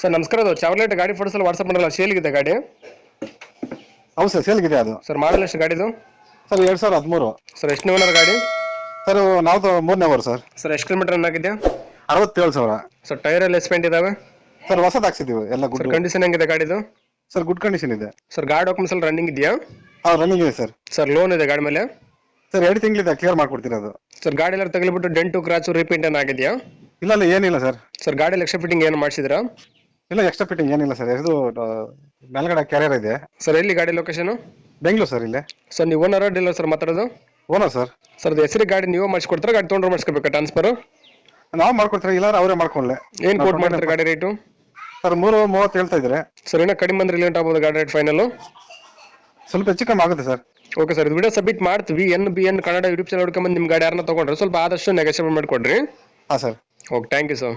Sir ನಮಸ್ಕಾರ ಅದು ಚಾವ್ಲೇಟ್ ಗಾಡಿ ಫೋಟೋಸಲ್ಲಿ ವಾಟ್ಸಪ್ ಮಾಡಲ್ಲ ಸೇಲ್ಗಿದೆ ಗಾಡಿ? ಹೌದು ಸರ್ ಸೇಲ್ಗಿದೆ ಅದು. ಸರ್ ಮಾಡಲ್ ಎಷ್ಟು ಗಾಡಿದು? ಸರ್ ಎರಡ್ ಸಾವಿರದ ಹದಿಮೂರು. ಸರ್ ಎಷ್ಟು ಓನರ್ ಗಾಡಿ? ಸರ್ ನಾವು ಮೂರನೇ ಅವರು ಸರ್. ಸರ್ ಎಷ್ಟು ಕಿಲೋಮೀಟರ್ ರನ್ ಆಗಿದೆ ಅರವತ್ತೇಳು ಸಾವಿರ. ಸರ್ ಟೈರ್ ಎಲ್ಲ ಎಸ್ಪೆಂಟ್ ಇದಾವೆ? ಸರ್ ಹೊಸದು ಹಾಕ್ಸಿದ್ದೀವಿ ಎಲ್ಲ ಸರ್ ಗುಡ್ ಕಂಡೀಷನ್ ಹೆಂಗಿದೆ ಗಾಡಿದು? ಸರ್ ಗುಡ್ ಕಂಡೀಷನ್ ಇದೆ. ಸರ್ ಗಾಡಿ ಡಾಕ್ಯುಮೆಂಟ್ಸ್ ಎಲ್ಲ ರನ್ನಿಂಗ್ ಇದೆಯಾ? ಹಾಂ ರನ್ನಿಂಗ್ ಇದೆ ಸರ್. ಸರ್ ಲೋನ್ ಇದೆ ಗಾಡಿ ಮೇಲೆ? ಸರ್ ಎರಡು ತಿಂಗಳಿದೆ ಕ್ಲಿಯರ್ ಮಾಡ್ಕೊಡ್ತೀನಿ ಅದು ಸರ್ ಗಾಡಿ ಎಲ್ಲ ತಗಲಿಬಿಟ್ಟು ಡೆಂಟು ಕ್ರಾಚು ರಿಪೇಂಟ್ ಏನಾಗಿದೆಯಾ ಇಲ್ಲ ಇಲ್ಲ ಏನಿಲ್ಲ ಸರ್. ಸರ್ ಗಾಡಿ ಲಕ್ಷ ಫಿಟ್ಟಿಂಗ್ ಏನು ಮಾಡಿಸಿದ್ರಾ? ಇಲ್ಲ ಎಕ್ಸ್ಟ್ರಾ ಫಿಟ್ಟಿಂಗ್ ಏನಿಲ್ಲ ಸರ್ ಇದು ಮೇಲ್ಗಡೆ ಕ್ಯಾರಿಯರ್ ಇದೆ. ಸರ್ ಎಲ್ಲಿ ಗಾಡಿ ಲೊಕೇಶನ್ ಬೆಂಗಳೂರು ಸರ್ ಇಲ್ಲೇ. ಸರ್ ನೀವು ಓನರ್ ಡೀಲರ್ ಸರ್ ಮಾತಾಡೋದು? ಓನರ್ ಸರ್ ಸರ್ ಅದು ಹೆಸರಿಗೆ ಗಾಡಿ ನೀವು ಮಾಡಿಸ್ಕೊಡ್ತಾರೆ ಗಾಡಿ ತೊಗೊಂಡ್ರೆ ಮಾಡಿಸ್ಕೋಬೇಕಾ ಟ್ರಾನ್ಸ್ಫರ್ ನಾವು ಮಾಡ್ಕೊಡ್ತಾರೆ ಇಲ್ಲ ಅವರೇ ಮಾಡ್ಕೊಳ್ಳೆ ಏನು ಕೋಟ್ ಮಾಡ್ತಾರೆ ಗಾಡಿ ರೇಟು ಸರ್ ಮೂರು ಮೂವತ್ತು ಹೇಳ್ತಾ ಇದ್ದಾರೆ. ಸರ್ ಏನೋ ಕಡಿಮೆ ಬಂದ್ರೆ ಲೇಟ್ ಆಗ್ಬೋದು ಗಾಡಿ ರೇಟ್ ಫೈನಲ್ ಸ್ವಲ್ಪ ಹೆಚ್ಚು ಕಮ್ಮಿ ಆಗುತ್ತೆ ಸರ್ ಓಕೆ ಸರ್ ಇದು ವಿಡಿಯೋ ಸಬ್ಮಿಟ್ ಮಾಡ್ತೀವಿ. N B N Kannada YouTube channel ನಿಮ್ಮ ಗಾಡಿ ಯಾರನ್ನ ತೊಗೊಂಡ್ರೆ ಸ್ವಲ್ಪ ಆದಷ್ಟು ನೆಗೋಷಿಯೇಟ್ ಮಾಡಿಕೊಡ್ರಿ. ಹಾಂ sir okay thank you sir